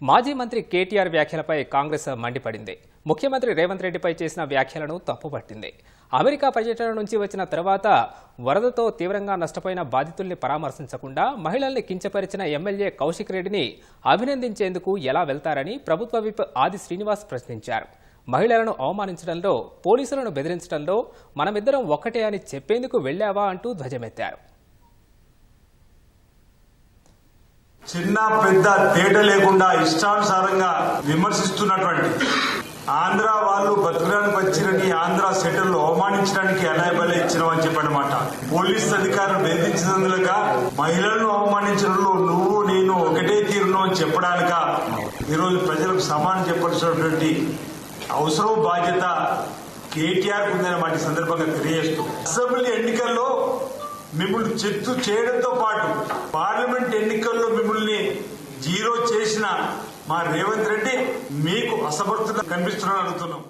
మాజీ మంత్రి కేటీఆర్ వ్యాఖ్యలపై కాంగ్రెస్ మండిపడింది. ముఖ్యమంత్రి రేవంత్ రెడ్డిపై చేసిన వ్యాఖ్యలను తప్పుపట్టింది. అమెరికా పర్యటన నుంచి వచ్చిన తర్వాత వరదతో తీవ్రంగా నష్టపోయిన బాధితుల్ని పరామర్శించకుండా మహిళల్ని కించపరిచిన ఎమ్మెల్యే కౌశిక్ రెడ్డిని అభినందించేందుకు ఎలా వెళ్తారని ప్రభుత్వ విప్ ఆది శ్రీనివాస్ ప్రశ్నించారు. మహిళలను అవమానించడంలో పోలీసులను బెదిరించడంలో మనమిద్దరం ఒక్కటే అని చెప్పేందుకు వెళ్ళావా అంటూ ధ్వజమెత్తారు. చిన్న పెద్ద తేట లేకుండా ఇష్టానుసారంగా విమర్శిస్తున్నటువంటి ఆంధ్ర వాళ్ళు బతకడానికి వచ్చిరని ఆంధ్ర సెటర్లు అవమానించడానికి అనాయబలే అని చెప్పనమాట పోలీస్ అధికారులు బెదిరించినందులుగా మహిళలను అవమానించడంలో నువ్వు నేను ఒకటే తీరును అని చెప్పడానిక ఈరోజు ప్రజలకు సమానం చెప్పాల్సినటువంటి అవసరం బాధ్యత కేటీఆర్ ఉందని వాటి సందర్భంగా తెలియజేస్తూ. అసెంబ్లీ ఎన్నికల్లో మిమ్మల్ని చెత్తు చేయడంతో పాటు పార్లమెంట్ జీరో చేసిన మా రేవంత్ రెడ్డి మీకు అసమర్థుడు కనిపిస్తున్నారని అడుగుతున్నాం.